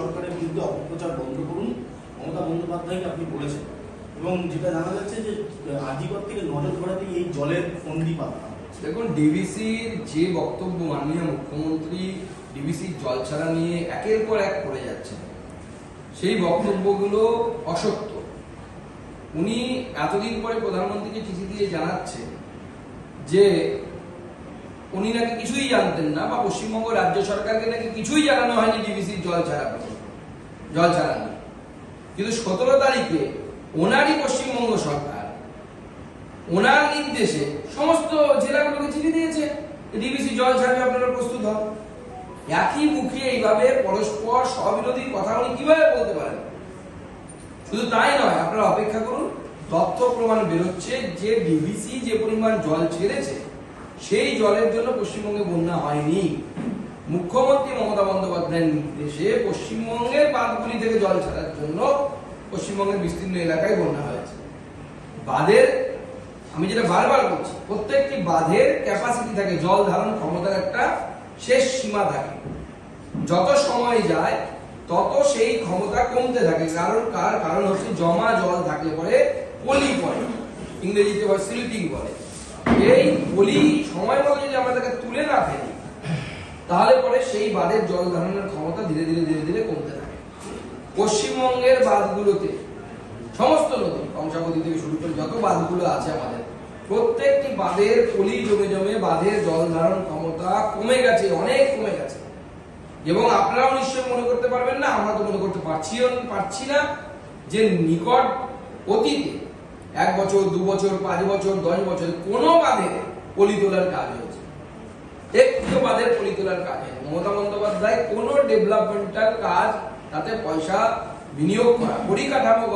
সরকারের বিরুদ্ধে অপপ্রচার বন্ধ করুন। মমতা বন্দ্যোপাধ্যায়কে আপনি বলেছেন। এবং যেটা জানা যাচ্ছে যে আজিকর থেকে নজর ঘোরাতে এই জলের ফন্দি পাতা। দেখুন, ডিবিসির যে বক্তব্য মাননীয় মুখ্যমন্ত্রী ডিবিসির জল ছাড়া নিয়ে একের পর এক করে যাচ্ছেন সেই বক্তব্যগুলো অসত্য। উনি এতদিন পরে প্রধানমন্ত্রীকে চিঠি দিয়ে জানাচ্ছেন যে উনি নাকি কিছুই জানতেন না, বা পশ্চিমবঙ্গ রাজ্য সরকারকে নাকি কিছুই জানানো হয়নি ডিবিসির জল ছাড়া জল ছাড়া নিয়ে কিন্তু সতেরো তারিখে ওনারই পশ্চিমবঙ্গ সরকার, ওনার নির্দেশে সমস্ত জেলাগুলোকে চিঠি দিয়েছে ডিবিসি জল ছাড়বে, আপনারা প্রস্তুত হন। একই মুখে এইভাবে পরস্পর স্ববিরোধী কথা উনি কীভাবে বলতে পারেন? শুধু তাই নয়, আপনারা অপেক্ষা করুন, তথ্য প্রমাণ বেরোচ্ছে যে ডিবিসি যে পরিমাণ জল ছেড়েছে সেই জলের জন্য পশ্চিমবঙ্গে বন্যা হয়নি। মুখ্যমন্ত্রী মমতা বন্দ্যোপাধ্যায়ের নির্দেশে পশ্চিমবঙ্গের বাঁধগুলি থেকে জল ছাড়ার জন্য পশ্চিমবঙ্গের বিস্তীর্ণ এলাকায় বন্যা হয়েছে। বাঁধের, আমি যেটা বারবার বলছি, প্রত্যেকটি বাঁধের ক্যাপাসিটি থাকে, জল ধারণ ক্ষমতার একটা শেষ সীমা থাকে। যত সময় যায়, তত সেই ক্ষমতা কমতে থাকে। কারণ, কার কারণ হচ্ছে জমা জল থাকলে পরে পলি পড়ে। ইংরেজিতে বলে সিল্টিং বলে। এই পলি সময় মতো যদি আমরা তাকে তুলে না ফেলি তাহলে পরে সেই বাঁধের জল ধারণের ক্ষমতা ধীরে ধীরে ধীরে ধীরে কমতে থাকে। পশ্চিমবঙ্গের বাঁধগুলোতে সমস্ত নদী, কংসাবতী থেকে শুরু করে যত বাঁধগুলো আছে আমাদের, প্রত্যেকটি বাঁধের পলি জমে জমে বাঁধের জল ধারণ ক্ষমতা কমে গেছে, অনেক কমে গেছে। এবং আপনারাও নিশ্চয়ই মনে করতে পারবেন না, আমরা তো মনে করতে পারছি পারছি না যে নিকট অতীতে এক বছর, দু বছর, পাঁচ বছর, দশ বছর, কোনো বাদে পলি তোলার কাজ হয়েছে। একটু বাদের পলি তোলার কাজ হয়েছে। মমতা বন্দ্যোপাধ্যায় কোনো ডেভেলপমেন্টাল কাজ, তাতে পয়সা বিনিয়োগ করা, পরিকাঠামোগত